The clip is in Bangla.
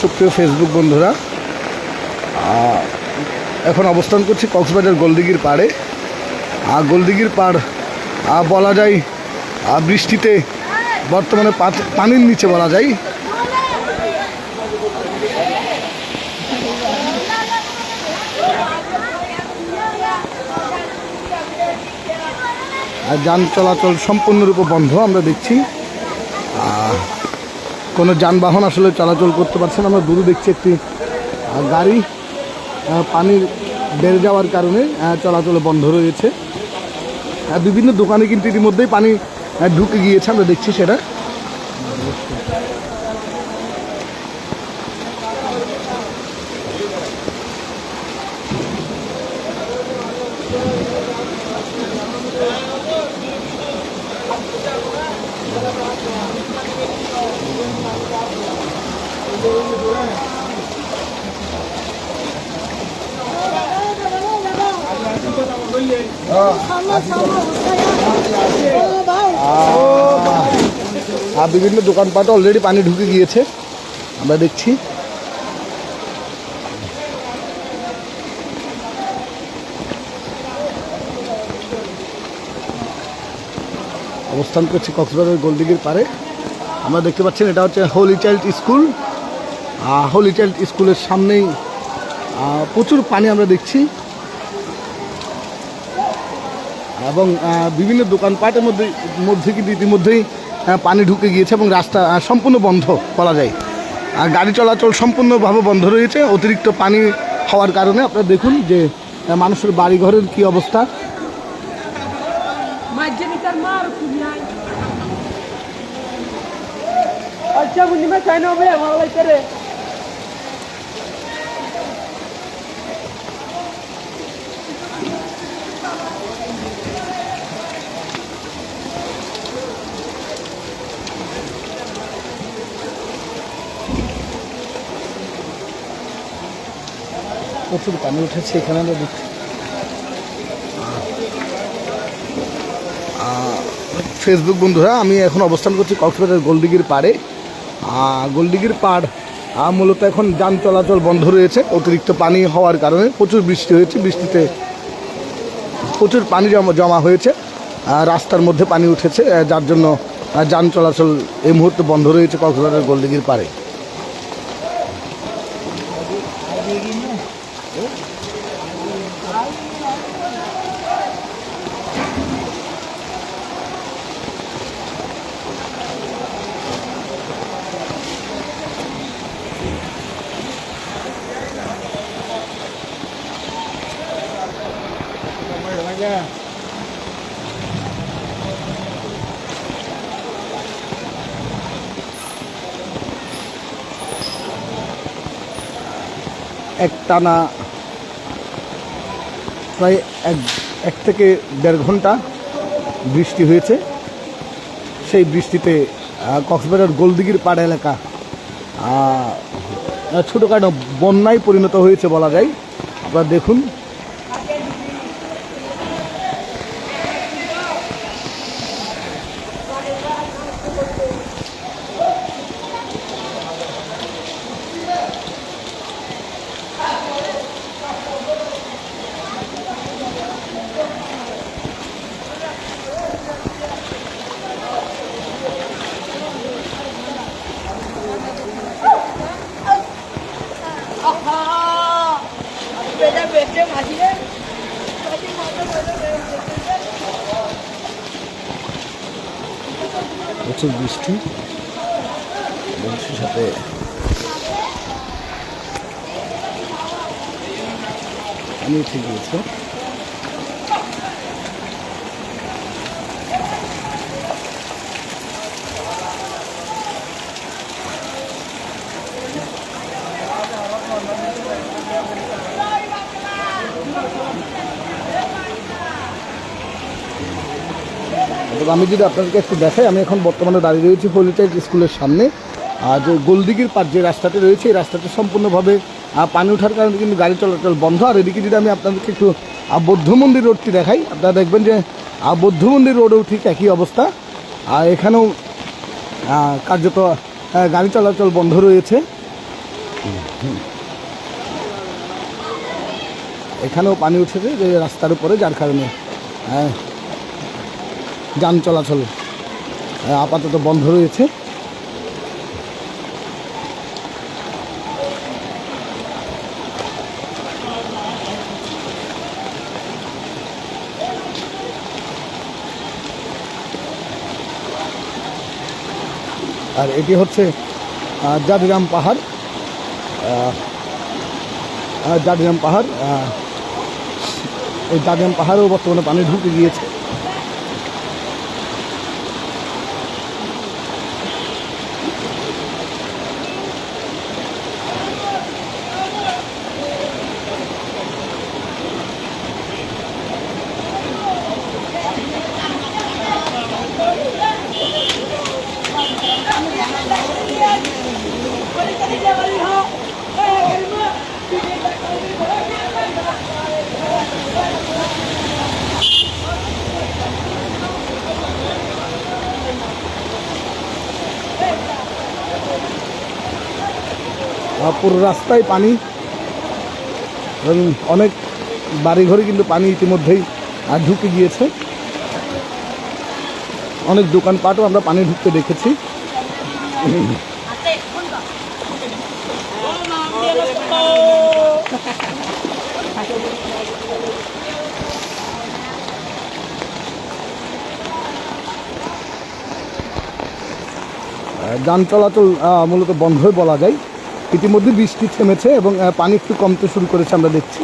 সুপ্রিয় ফেসবুক বন্ধুরা এখন অবস্থান করছি কক্সবাজার গোলদিঘির পাড়ে। আর গোলদিঘির পাড় বলা যায় বৃষ্টিতে বর্তমানে পানির নিচে বলা যায়। আর যান চলাচল সম্পূর্ণরূপে বন্ধ, আমরা দেখছি। কোনো যানবাহন আসলে চলাচল করতে পারছে না। আমরা দূরে দেখছি একটি গাড়ি পানির বেড়ে যাওয়ার কারণে চলাচল বন্ধ রয়েছে। বিভিন্ন দোকানে কিন্তু ইতিমধ্যেই পানি ঢুকে গিয়েছে, আমরা দেখছি সেটা। আর বিভিন্ন দোকানপাটে অলরেডি পানি ঢুকে গিয়েছে। আমরা দেখছি। অবস্থান করছি কক্সবাজার গোলদিঘির পারে আমরা দেখতে পাচ্ছেন, এটা হচ্ছে holy child school holy child স্কুলের সামনেই প্রচুর পানি আমরা দেখছি। এবং বিভিন্ন দোকানপাটের মধ্যে মধ্যে কিন্তু ইতিমধ্যেই পানি ঢুকে গিয়েছে এবং রাস্তা সম্পূর্ণ বন্ধ করা যায়। আর গাড়ি চলাচল সম্পূর্ণভাবে বন্ধ রয়েছে। অতিরিক্ত পানি হওয়ার কারণে আপনারা দেখুন যে মানুষের বাড়িঘরের কি অবস্থা। আচ্ছা চাই না প্রচুর পানি উঠেছে এখানে আমরা দেখছি। ফেসবুক বন্ধুরা, আমি এখন অবস্থান করছি কক্সবাজার গোলদিঘির পাড়ে। গোলদিঘির পাড় মূলত এখন যান চলাচল বন্ধ রয়েছে, অতিরিক্ত পানি হওয়ার কারণে প্রচুর বৃষ্টি হয়েছে, বৃষ্টিতে প্রচুর পানি জমা জমা হয়েছে রাস্তার মধ্যে পানি উঠেছে যার জন্য যান চলাচল এই মুহূর্তে বন্ধ রয়েছে কক্সবাজার গোলদিঘির পাড়ে। এক টানা প্রায় এক এক থেকে দেড় ঘণ্টা বৃষ্টি হয়েছে। সেই বৃষ্টিতে কক্সবাজার গোলদিগির পাড়া এলাকা ছোটোখাটো বন্যায় পরিণত হয়েছে বলা যায়। আপনারা দেখুন প্রচুর বৃষ্টি বৃষ্টির সাথে আমি ঠিক গিয়েছে। আমি যদি আপনাদেরকে একটু দেখাই আমি এখন বর্তমানে দাঁড়িয়ে রয়েছি হলিটাইট স্কুলের সামনে। আর যে গোলদিঘির পার যে রাস্তাটি রয়েছে এই রাস্তাটি সম্পূর্ণভাবে পানি ওঠার কারণে কিন্তু গাড়ি চলাচল বন্ধ। আর এদিকে যদি আমি আপনাদেরকে একটু বৌদ্ধ মন্দির রোডটি দেখাই আপনারা দেখবেন যে বৌদ্ধ মন্দির রোডেও ঠিক একই অবস্থা। আর এখানেও কার্যত গাড়ি চলাচল বন্ধ রয়েছে। এখানেও পানি উঠেছে যে রাস্তার উপরে যার কারণে হ্যাঁ, যান চলাচল আপাতত বন্ধ রয়েছে। আর এটি হচ্ছে জাদিরাম পাহাড় জাদিরাম পাহাড় এই জাদিরাম পাহাড়েও বর্তমানে পানি ঢুকে গিয়েছে। পুরো রাস্তায় পানি এবং অনেক বাড়িঘরে কিন্তু পানি ইতিমধ্যেই ঢুকে গিয়েছে। অনেক দোকানপাটও আমরা পানি ঢুকতে দেখেছি। যান চলাচল মূলত বন্ধই বলা যায়। ইতিমধ্যে বৃষ্টি থেমেছে এবং পানি একটু কমতে শুরু করেছে আমরা দেখছি।